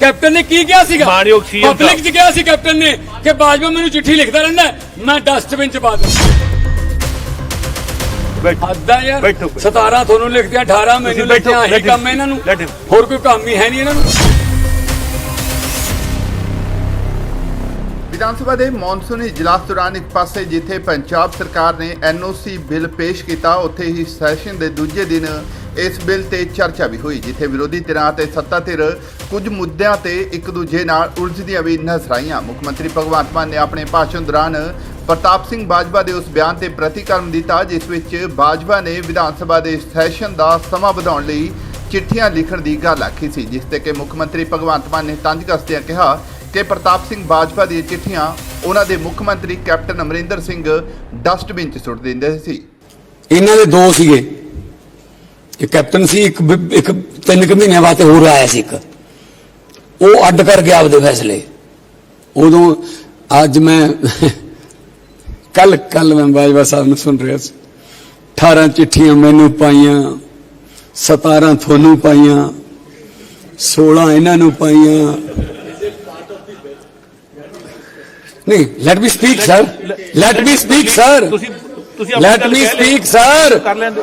Captain ਨੇ ਕੀ ਕਿਹਾ ਸੀਗਾ CM ਸਾਹਿਬ। ਪਬਲਿਕ 'ਚ ਕਿਹਾ ਸੀ ਕੈਪਟਨ ਨੇ ਕਿ ਬਾਜਵਾ ਮੈਨੂੰ ਚਿੱਠੀ ਲਿਖਦਾ ਰਹਿੰਦਾ ਮੈਂ ਡਸਟਬਿਨ 'ਚ ਪਾ ਦਾਂ ਬੈਠੋ ਹੱਦਾਂ ਯਾਰ ਬੈਠੋ। 17 ਤੁਹਾਨੂੰ ਲਿਖਦਿਆਂ 18 ਮੈਨੂੰ ਬੈਠੋ, ਲਿਖਿਆ ਇਹੀ ਕੰਮ ਇਹਨਾਂ ਨੂੰ। ਹੋਰ ਕੋਈ ਕੰਮ ਹੀ ਹੈ ਨਹੀਂ ਇਹਨਾਂ ਨੂੰ ਵਿਧਾਨ ਸਭਾ ਦੇ ਮੌਨਸੂਨ ਇਜਲਾਸ ਦੌਰਾਨ ਇੱਕ ਪਾਸੇ ਜਿੱਥੇ ਪੰਜਾਬ ਸਰਕਾਰ ਨੇ ਐਨਓਸੀ ਬਿੱਲ ਪੇਸ਼ ਕੀਤਾ ਉੱਥੇ ਹੀ ਸੈਸ਼ਨ ਦੇ ਦੂਜੇ ਦਿਨ ਇਸ ਬਿੱਲ ਤੇ ਚਰਚਾ ਵੀ ਹੋਈ, ਜਿੱਥੇ ਵਿਰੋਧੀ ਧਿਰਾਂ ਤੇ ਸੱਤਾ ਧਿਰ ਕੁਝ ਮੁੱਦਿਆਂ ਤੇ ਇੱਕ ਦੂਜੇ ਨਾਲ ਉਲਝਦੀਆਂ ਵੀ ਨਜ਼ਰ ਆਈਆਂ। ਮੁੱਖ ਮੰਤਰੀ ਭਗਵੰਤ ਮਾਨ ਨੇ ਆਪਣੇ ਭਾਸ਼ਣ ਦੌਰਾਨ ਪ੍ਰਤਾਪ ਸਿੰਘ ਬਾਜਵਾ ਦੇ ਉਸ ਬਿਆਨ ਤੇ ਪ੍ਰਤੀਕਰਮ ਦਿੱਤਾ, ਜਿਸ ਵਿੱਚ ਬਾਜਵਾ ਨੇ ਵਿਧਾਨ ਸਭਾ ਦੇ ਸੈਸ਼ਨ ਦਾ ਸਮਾਂ ਵਧਾਉਣ ਲਈ ਚਿੱਠੀਆਂ ਲਿਖਣ ਦੀ ਗੱਲ ਆਖੀ ਸੀ, ਜਿਸ ਤੇ ਕਿ ਮੁੱਖ ਮੰਤਰੀ ਭਗਵੰਤ ਮਾਨ ਨੇ ਤੰਜ ਕੱਸਦਿਆਂ ਕਿਹਾ ਕਿ ਪ੍ਰਤਾਪ ਸਿੰਘ ਬਾਜਵਾ ਦੀਆਂ ਚਿੱਠੀਆਂ ਉਹਨਾਂ ਦੇ ਮੁੱਖ ਮੰਤਰੀ ਕੈਪਟਨ ਅਮਰਿੰਦਰ ਸਿੰਘ ਡਸਟਬਿਨ 'ਚ ਸੁੱਟ ਦਿੰਦੇ ਸੀ। ਇਹਨਾਂ ਦੇ ਦੋ ਸੀਗੇ। ਇੱਕ ਕੈਪਟਨ ਸੀ ਇੱਕ ਇੱਕ ਤਿੰਨ ਕੁ ਮਹੀਨਿਆਂ ਬਾਅਦ ਹੋਰ ਆਇਆ ਸੀ ਇੱਕ। ਉਹ ਅੱਡ ਕਰ ਗਿਆ ਆਪਦੇ ਫੈਸਲੇ। ਉਦੋਂ ਅੱਜ ਮੈਂ ਕੱਲ ਕੱਲ ਮੈਂ ਬਾਜਵਾ ਸਾਹਿਬ ਨੂੰ ਸੁਣ ਰਿਹਾ ਸੀ। 18 ਚਿੱਠੀਆਂ ਮੈਨੂੰ ਪਾਈਆਂ 17 ਤੁਹਾਨੂੰ ਪਾਈਆਂ 16 ਇਹਨਾਂ ਨੂੰ ਪਾਈਆਂ। ਨਹੀਂ let me speak sir let me speak sir ਤੁਸੀਂ ਤੁਸੀਂ ਲੈਟ ਮੀ। ਸਪੀਕ ਸਰ ਕਰ ਲੈਂਦੇ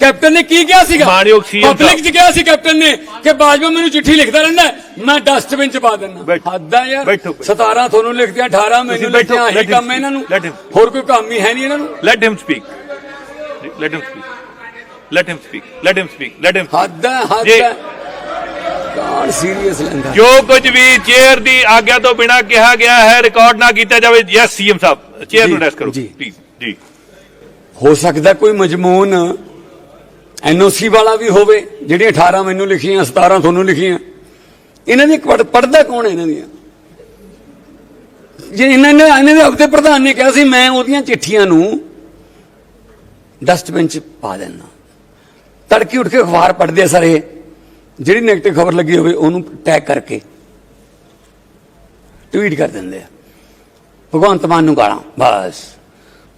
ਕੈਪਟਨ ਨੇ ਕੀ ਕਿਹਾ ਸੀਗਾ? CM ਸਾਹਿਬ। ਪਬਲਿਕ 'ਚ ਕਿਹਾ ਸੀ ਕੈਪਟਨ ਨੇ ਕਿ ਬਾਜਵਾ ਮੈਨੂੰ ਚਿੱਠੀ ਲਿਖਦਾ ਰਹਿੰਦਾ ਮੈਂ ਡਸਟਬਿਨ 'ਚ ਪਾ ਦਿੰਦਾ। ਹੱਦਾਂ ਯਾਰ। ਬੈਠੋ। 17 ਤੁਹਾਨੂੰ ਲਿਖਦਿਆਂ 18 ਮੈਨੂੰ ਲਿਖਿਆ ਇਹੀ ਕੰਮ ਹੈ ਇਹਨਾਂ ਨੂੰ। ਹੋਰ ਕੋਈ ਕੰਮ ਹੀ ਹੈ ਨਹੀਂ ਇਹਨਾਂ ਨੂੰ। Let him speak let him speak let him speak let him speak let him ਹੱਦ ਹੱਦ ਜੀ। ਹੈ ਕੌਣ ਸੀਰੀਅਸ ਲੈਂਦਾ ਜੋ ਕੁਝ ਵੀ ਚੇਅਰ ਦੀ ਆਗਿਆ ਤੋਂ ਬਿਨਾ ਕਿਹਾ ਗਿਆ ਹੈ ਰਿਕਾਰਡ ਨਾ ਕੀਤਾ ਜਾਵੇ। ਯੈਸ ਸੀਐਮ ਸਾਹਿਬ ਚੇਅਰ ਨੂੰ ਰੈਸ ਕਰੋ। ਜੀ। ਪਲੀਜ਼ ਜੀ। ਹੋ ਸਕਦਾ ਕੋਈ ਮਜਮੂਨ ਐਨਓਸੀ ਵਾਲਾ ਵੀ ਹੋਵੇ, ਜਿਹੜੀਆਂ 18 ਮੈਨੂੰ ਲਿਖੀਆਂ 17 ਤੁਹਾਨੂੰ ਲਿਖੀਆਂ। ਇਹਨਾਂ ਦੀ ਪੜਦਾ ਕੌਣ ਹੈ ਇਹਨਾਂ ਦੀਆਂ? ਜੇ ਇਹਨਾਂ ਨੇ, ਇਹਨਾਂ ਦੇ ਆਪਦੇ ਪ੍ਰਧਾਨ ਨੇ ਕਿਹਾ ਸੀ, ਮੈਂ ਉਹਦੀਆਂ ਚਿੱਠੀਆਂ ਨੂੰ ਡਸਟਬਿਨ 'ਚ ਪਾ ਦੇਣਾ ਤੜਕੇ ਉੱਠ ਕੇ ਅਖਬਾਰ ਪੜ੍ਹਦੇ ਆ ਸਾਰੇ। ਜਿਹੜੀ ਨੈਗੇਟਿਵ ਖਬਰ ਲੱਗੀ ਹੋਵੇ, ਉਹਨੂੰ ਟੈਗ ਕਰਕੇ ਟਵੀਟ ਕਰ ਦਿੰਦੇ ਆ। ਭਗਵੰਤ ਮਾਨ ਨੂੰ ਗਾਲਾਂ, ਬਸ।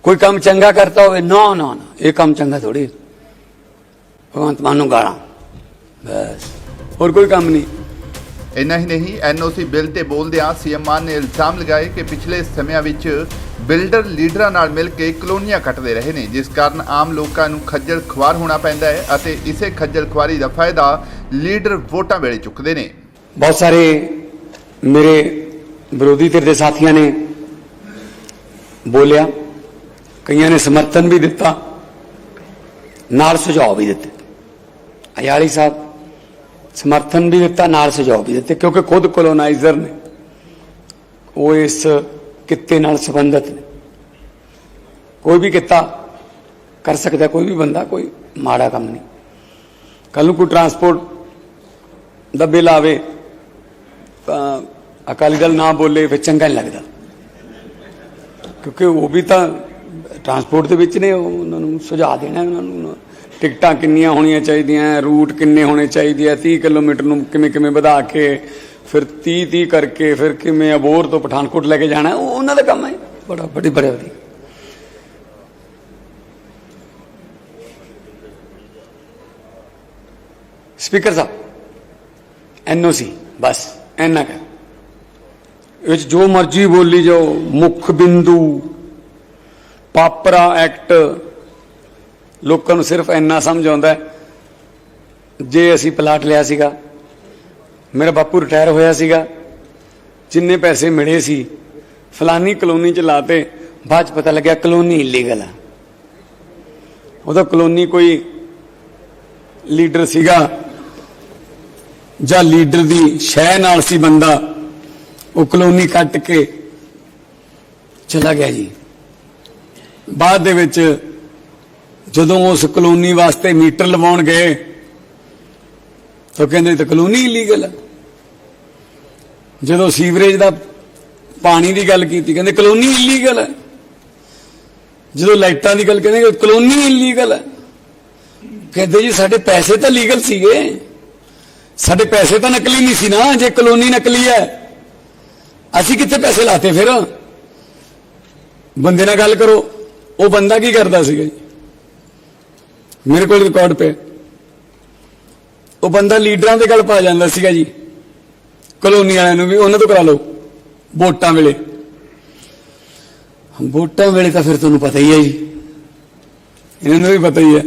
ਕੋਈ ਕੰਮ ਚੰਗਾ ਕਰਤਾ ਹੋਵੇ, ਨਾ ਨਾ ਨਾ। ਇਹ ਕੰਮ ਚੰਗਾ ਥੋੜੀ ਭਗਵੰਤ ਮਾਨ ਨੂੰ ਗਾਲਾਂ। ਬਸ। ਹੋਰ ਕੋਈ ਕੰਮ ਨਹੀਂ। ਇੰਨਾ ਹੀ ਨਹੀਂ ਐਨਓਸੀ ਬਿੱਲ ਤੇ ਬੋਲਦਿਆਂ ਸੀਐਮ ਮਾਨ ਨੇ ਇਲਜ਼ਾਮ ਲਗਾਏ ਕਿ ਪਿਛਲੇ ਸਮਿਆਂ ਵਿੱਚ ਬਿਲਡਰ ਲੀਡਰਾਂ ਨਾਲ ਮਿਲ ਕੇ ਕਲੋਨੀਆਂ ਕੱਟਦੇ ਰਹੇ ਨੇ ਜਿਸ ਕਾਰਨ ਆਮ ਲੋਕਾਂ ਨੂੰ ਖੱਜਲ ਖੁਆਰ ਹੋਣਾ ਪੈਂਦਾ ਹੈ ਅਤੇ ਇਸੇ ਖੱਜਲ ਖੁਆਰੀ ਦਾ ਫਾਇਦਾ ਲੀਡਰ ਵੋਟਾਂ ਵੇਲੇ ਚੁੱਕਦੇ ਨੇ। ਬਹੁਤ ਸਾਰੇ ਮੇਰੇ ਵਿਰੋਧੀ ਧਿਰ ਦੇ ਸਾਥੀਆਂ ਨੇ ਬੋਲਿਆ ਕਈਆਂ ਨੇ ਸਮਰਥਨ ਵੀ ਦਿੱਤਾ ਨਾਲ ਸੁਝਾਅ ਵੀ ਦਿੱਤੇ। ਅਯਾਲੀ ਸਾਹਿਬ, ਸਮਰਥਨ ਵੀ ਦਿੱਤਾ, ਨਾਲ ਸੁਝਾਅ ਵੀ ਦਿੱਤੇ, ਕਿਉਂਕਿ ਖੁਦ ਕੋਲੋਨਾਈਜ਼ਰ ਨੇ। ਉਹ ਇਸ ਕਿੱਤੇ ਨਾਲ ਸੰਬੰਧਿਤ ਨੇ। ਕੋਈ ਵੀ ਕਿੱਤਾ ਕਰ ਸਕਦਾ, ਕੋਈ ਵੀ ਬੰਦਾ, ਕੋਈ ਮਾੜਾ ਕੰਮ ਨਹੀਂ। ਕੱਲ ਨੂੰ ਕੋਈ ਟਰਾਂਸਪੋਰਟ ਦਾ ਬਿੱਲ ਆਵੇ ਤਾਂ ਅਕਾਲੀ ਦਲ ਨਾ ਬੋਲੇ, ਫਿਰ ਚੰਗਾ ਨਹੀਂ ਲੱਗਦਾ। ਕਿਉਂਕਿ ਉਹ ਵੀ ਤਾਂ ਟਰਾਂਸਪੋਰਟ ਦੇ ਵਿੱਚ ਨੇ ਉਹਨਾਂ ਨੂੰ ਸੁਝਾਅ ਦੇਣਾ, ਉਹਨਾਂ ਨੂੰ ਟਿਕਟਾਂ ਕਿੰਨੀਆਂ ਹੋਣੀਆਂ ਚਾਹੀਦੀਆਂ ਰੂਟ ਕਿੰਨੇ ਹੋਣੇ ਚਾਹੀਦੇ ਆ 30 ਕਿਲੋਮੀਟਰ ਨੂੰ ਕਿਵੇਂ ਕਿਵੇਂ ਵਧਾ ਕੇ ਫਿਰ 30 30 ਕਰਕੇ ਫਿਰ ਕਿਵੇਂ ਅਬੋਰ ਤੋਂ ਪਠਾਨਕੋਟ ਲੈ ਕੇ ਜਾਣਾ ਉਹ ਉਹਨਾਂ ਦਾ ਕੰਮ ਹੈ। ਬੜਾ ਬੜੀ ਬੜੇ ਵਧੀਆ ਸਪੀਕਰ ਸਾਹਿਬ ਐਨਓਸੀ ਬਸ ਐਨਾ ਕਰ ਇਹ ਵਿੱਚ ਜੋ ਮਰਜ਼ੀ ਬੋਲੀ ਜਾਓ ਮੁੱਖ ਬਿੰਦੂ ਪਾਪਰਾ ਐਕਟ ਲੋਕਾਂ ਨੂੰ ਸਿਰਫ ਇੰਨਾ ਸਮਝ ਆਉਂਦਾ ਜੇ ਅਸੀਂ ਪਲਾਟ ਲਿਆ ਸੀਗਾ, ਮੇਰਾ ਬਾਪੂ ਰਿਟਾਇਰ ਹੋਇਆ ਸੀਗਾ, ਜਿੰਨੇ ਪੈਸੇ ਮਿਲੇ ਸੀ, ਫਲਾਨੀ ਕਲੋਨੀ ਚ ਲਾਤੇ, ਬਾਅਦ ਚ ਪਤਾ ਲੱਗਿਆ ਕਲੋਨੀ ਇਲੀਗਲ ਆ। ਉਹਦਾ ਕਲੋਨੀ ਕੋਈ ਲੀਡਰ ਸੀਗਾ, ਜਾਂ ਲੀਡਰ ਦੀ ਸ਼ਹਿ ਨਾਲ ਸੀ ਬੰਦਾ, ਉਹ ਕਲੋਨੀ ਕੱਟ ਕੇ ਚਲਾ ਗਿਆ ਜੀ। ਬਾਅਦ ਦੇ ਵਿੱਚ ਜਦੋਂ ਉਸ ਕਲੋਨੀ ਵਾਸਤੇ ਮੀਟਰ ਲਵਾਉਣ ਗਏ ਤਾਂ ਕਹਿੰਦੇ ਤਾਂ ਕਲੋਨੀ ਇਲੀਗਲ ਹੈ ਜਦੋਂ ਸੀਵਰੇਜ ਦਾ ਪਾਣੀ ਦੀ ਗੱਲ ਕੀਤੀ, ਕਹਿੰਦੇ ਕਲੋਨੀ ਇਲੀਗਲ ਹੈ ਜਦੋਂ ਲਾਈਟਾਂ ਦੀ ਗੱਲ ਕਹਿੰਦੇ, ਕਲੋਨੀ ਇਲੀਗਲ ਹੈ ਕਹਿੰਦੇ ਜੀ, ਸਾਡੇ ਪੈਸੇ ਤਾਂ ਲੀਗਲ ਸੀਗੇ। ਸਾਡੇ ਪੈਸੇ ਤਾਂ ਨਕਲੀ ਨਹੀਂ ਸੀ ਨਾ, ਜੇ ਕਲੋਨੀ ਨਕਲੀ ਹੈ ਅਸੀਂ ਕਿੱਥੇ ਪੈਸੇ ਲਾਤੇ ਫਿਰ? ਬੰਦੇ ਨਾਲ ਗੱਲ ਕਰੋ। ਉਹ ਬੰਦਾ ਕੀ ਕਰਦਾ ਸੀਗਾ ਜੀ? ਮੇਰੇ ਕੋਲ ਰਿਕਾਰਡ ਪਿਆ ਉਹ ਬੰਦਾ ਲੀਡਰਾਂ ਦੇ ਗੱਲ ਪਾ ਜਾਂਦਾ ਸੀਗਾ ਜੀ। ਕਲੋਨੀ ਵਾਲਿਆਂ ਨੂੰ ਵੀ, ਉਹਨਾਂ ਤੋਂ ਕਰਾ ਲਓ। ਵੋਟਾਂ ਵੇਲੇ। ਵੋਟਾਂ ਵੇਲੇ ਤਾਂ ਫਿਰ ਤੁਹਾਨੂੰ ਪਤਾ ਹੀ ਹੈ ਜੀ। ਇਹਨਾਂ ਨੂੰ ਵੀ ਪਤਾ ਹੀ ਹੈ।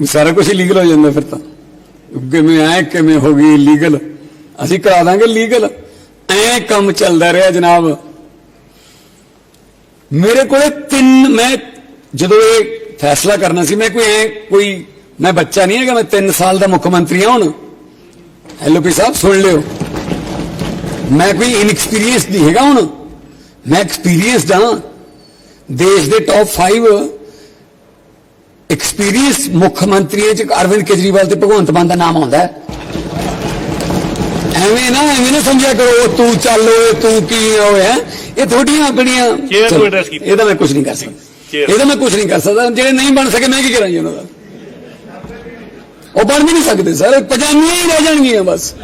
ਵੀ ਸਾਰਾ ਕੁਝ ਲੀਗਲ ਹੋ ਜਾਂਦਾ ਫਿਰ ਤਾਂ। ਕਿਵੇਂ ਐ, ਕਿਵੇਂ ਹੋ ਗਈ ਲੀਗਲ ਅਸੀਂ ਕਰਾ ਦਾਂਗੇ ਲੀਗਲ ਐ ਕੰਮ ਚੱਲਦਾ ਰਿਹਾ ਜਨਾਬ। ਮੇਰੇ ਕੋਲੇ ਤਿੰਨ, ਮੈਂ ਜਦੋਂ ਇਹ ਫੈਸਲਾ ਕਰਨਾ ਸੀ। ਮੈਂ ਕੋਈ ਕੋਈ ਮੈਂ ਬੱਚਾ ਨਹੀਂ ਹੈਗਾ ਮੈਂ 3 ਸਾਲ ਦਾ ਮੁੱਖ ਮੰਤਰੀ ਹਾਂ ਹੁਣ। ਐਲਓਪੀ ਸਾਹਿਬ ਸੁਣ ਲਿਓ। ਮੈਂ ਕੋਈ ਇਨਐਕਸਪੀਰੀਅੰਸ ਨਹੀਂ ਹੈਗਾ ਹੁਣ। ਮੈਂ ਐਕਸਪੀਰੀਅੰਸਡ ਹਾਂ। ਦੇਸ਼ ਦੇ ਟੌਪ 5 ਐਕਸਪੀਰੀਅੰਸ ਮੁੱਖ ਮੰਤਰੀਆਂ ਚ ਅਰਵਿੰਦ ਕੇਜਰੀਵਾਲ ਤੇ ਭਗਵੰਤ ਮਾਨ ਦਾ ਨਾਮ ਆਉਂਦਾ ਹੈ। ਐਵੇਂ ਨਾ ਐਵੇਂ ਨਾ ਸਮਝਿਆ ਕਰੋ ਤੂੰ ਚੱਲ ਓਏ ਤੂੰ ਕੀ ਹੋਇਆ ਇਹ ਥੋੜੀਆਂ ਕੀਤਾ। ਇਹਦਾ ਮੈਂ ਕੁਝ ਨਹੀਂ ਕਰ ਸਕਦਾ। ਇਹਦਾ ਮੈਂ ਕੁਝ ਨਹੀਂ ਕਰ ਸਕਦਾ। ਜਿਹੜੇ ਨਹੀਂ ਬਣ ਸਕੇ ਮੈਂ ਕੀ ਕਰਾਂ ਜੀ ਉਹਨਾਂ ਦਾ? ਉਹ ਬਣ ਵੀ ਨਹੀਂ ਸਕਦੇ ਸਰ। ਪਜਾਮੀਆਂ ਹੀ ਰਹਿ ਜਾਣਗੀਆਂ ਬਸ।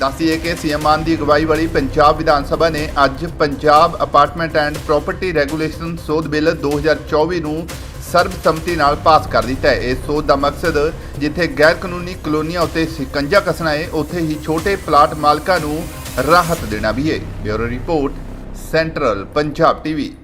ਦੱਸੀਏ ਕਿ ਸੀਐਮ ਮਾਨ ਦੀ ਅਗਵਾਈ ਵਾਲੀ ਪੰਜਾਬ ਵਿਧਾਨ ਸਭਾ ਨੇ ਅੱਜ Punjab apartment and property regulation ਸੋਧ ਬਿੱਲ 2024 ਨੂੰ ਸਰਬਸੰਮਤੀ ਨਾਲ ਪਾਸ ਕਰ ਦਿੱਤਾ ਹੈ। ਇਸ ਸੋਧ ਦਾ ਮਕਸਦ ਜਿੱਥੇ ਗੈਰ ਕਾਨੂੰਨੀ ਕਲੋਨੀਆਂ ਉੱਤੇ ਸਿਕੰਜਾ ਕੱਸਣਾ ਹੈ ਉੱਥੇ ਹੀ ਛੋਟੇ ਪਲਾਟ ਮਾਲਕਾਂ ਨੂੰ ਰਾਹਤ ਦੇਣਾ ਵੀ ਹੈ। Bureau report central Punjab TV.